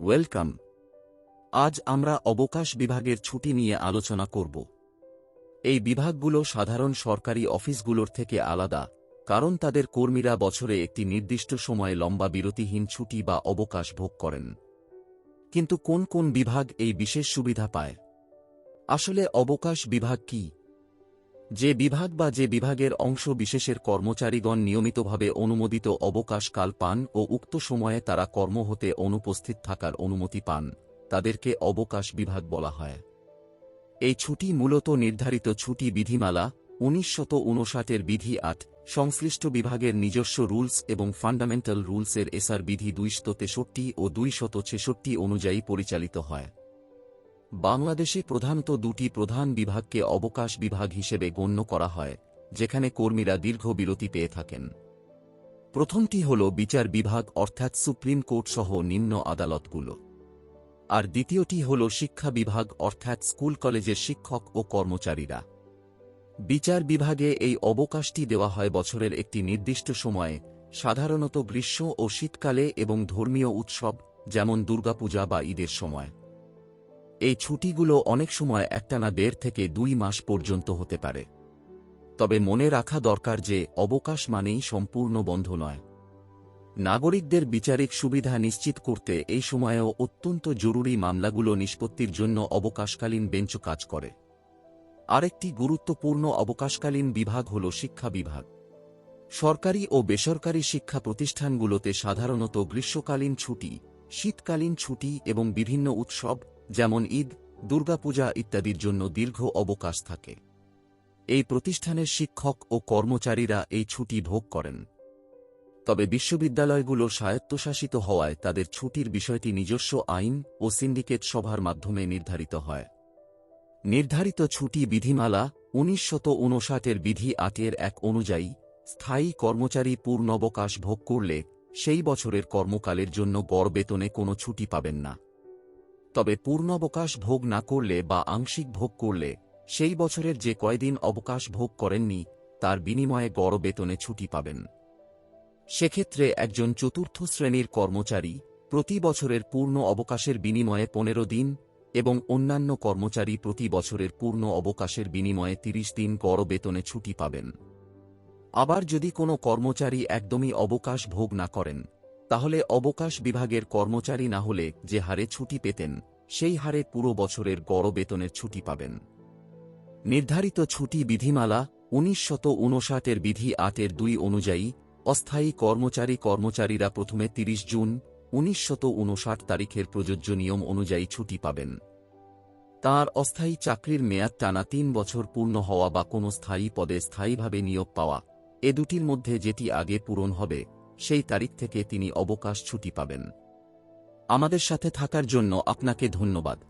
Welcome. আজ আমরা অবকাশ বিভাগের ছুটি নিয়ে আলোচনা করব। এই বিভাগগুলো সাধারণ সরকারি অফিসগুলোর থেকে আলাদা, কারণ তাদের কর্মীরা বছরে একটি নির্দিষ্ট সময়ে লম্বা বিরতিহীন ছুটি বা অবকাশ ভোগ করেন। কিন্তু কোন কোন বিভাগ এই বিশেষ সুবিধা পায়? আসলে অবকাশ বিভাগ কি? যে বিভাগ বা যে বিভাগের অংশ বিশেষের কর্মচারীগণ নিয়মিতভাবে অনুমোদিত অবকাশকাল পান ও উক্ত সময়ে তারা কর্ম হতে অনুপস্থিত থাকার অনুমতি পান, তাদেরকে অবকাশ বিভাগ বলা হয়। এই ছুটি মূলত নির্ধারিত ছুটি বিধিমালা উনিশ শত উনষাটের বিধি আট, সংশ্লিষ্ট বিভাগের নিজস্ব রুলস এবং ফান্ডামেন্টাল রুলসের এসআর বিধি দুইশত তেষট্টি ও দুইশত ছেষট্টি অনুযায়ী পরিচালিত হয়। বাংলাদেশে প্রধানত দুটি প্রধান বিভাগকে অবকাশ বিভাগ হিসেবে গণ্য করা হয়, যেখানে কর্মীরা দীর্ঘ বিরতি পেয়ে থাকেন। প্রথমটি হল বিচার বিভাগ, অর্থাৎ সুপ্রিম কোর্ট সহ নিম্ন আদালতগুলো। আর দ্বিতীয়টি হল শিক্ষা বিভাগ, অর্থাৎ স্কুল, কলেজের শিক্ষক ও কর্মচারীরা। বিচার বিভাগে এই অবকাশটি দেওয়া হয় বছরের একটি নির্দিষ্ট সময়ে, সাধারণত গ্রীষ্ম ও শীতকালে এবং ধর্মীয় উৎসব, যেমন দুর্গাপূজা বা ঈদের সময়। এই ছুটিগুলো অনেক সময় একটানা দেড় থেকে দুই মাস পর্যন্ত হতে পারে। তবে মনে রাখা দরকার যে অবকাশ মানেই সম্পূর্ণ বন্ধ নয়। নাগরিকদের বিচারিক সুবিধা নিশ্চিত করতে এই সময়েও অত্যন্ত জরুরি মামলাগুলো নিষ্পত্তির জন্য অবকাশকালীন বেঞ্চ কাজ করে। আরেকটি গুরুত্বপূর্ণ অবকাশকালীন বিভাগ হল শিক্ষা বিভাগ। সরকারি ও বেসরকারি শিক্ষা প্রতিষ্ঠানগুলোতে সাধারণত গ্রীষ্মকালীন ছুটি, শীতকালীন ছুটি এবং বিভিন্ন উৎসব যেমন ঈদ, দুর্গাপূজা ইত্যাদির জন্য দীর্ঘ অবকাশ থাকে। এই প্রতিষ্ঠানের শিক্ষক ও কর্মচারীরা এই ছুটি ভোগ করেন। তবে বিশ্ববিদ্যালয়গুলো স্বায়ত্তশাসিত হওয়ায় তাদের ছুটির বিষয়টি নিজস্ব আইন ও সিন্ডিকেট সভার মাধ্যমে নির্ধারিত হয়। নির্ধারিত ছুটি বিধিমালা উনিশ শত উনষাটের বিধি আটের এক অনুযায়ী স্থায়ী কর্মচারী পূর্ণবকাশ ভোগ করলে সেই বছরের কর্মকালের জন্য গড় বেতনে কোনো ছুটি পাবেন না। তবে পূর্ণবকাশ ভোগ না করলে বা আংশিক ভোগ করলে, সেই বছরের যে কয়দিন অবকাশ ভোগ করেননি, তার বিনিময়ে গড় বেতনে ছুটি পাবেন। সেক্ষেত্রে একজন চতুর্থ শ্রেণির কর্মচারী প্রতি বছরের পূর্ণ অবকাশের বিনিময়ে পনেরো দিন এবং অন্যান্য কর্মচারী প্রতি বছরের পূর্ণ অবকাশের বিনিময়ে তিরিশ দিন গড় বেতনে ছুটি পাবেন। আবার যদি কোনো কর্মচারী একদমই অবকাশ ভোগ না করেন তাহলে অবকাশ বিভাগের কর্মচারী না হলে যে হারে ছুটি পেতেন, সেই হারে পুরো বছরের গড় বেতনের ছুটি পাবেন। নির্ধারিত ছুটি বিধিমালা উনিশ শত উনষাটের বিধি আটের দুই অনুযায়ী অস্থায়ী কর্মচারী কর্মচারীরা প্রথমে ৩০ জুন উনিশ শত উনষাট তারিখের প্রযোজ্য নিয়ম অনুযায়ী ছুটি পাবেন। তার অস্থায়ী চাকরির মেয়াদ টানা তিন বছর পূর্ণ হওয়া বা কোনো স্থায়ী পদে স্থায়ীভাবে নিয়োগ পাওয়া, এ দুটির মধ্যে যেটি আগে পূরণ হবে সেই তারিখ থেকে তিনি অবকাশ ছুটি পাবেন। আমাদের সাথে থাকার জন্য আপনাকে ধন্যবাদ।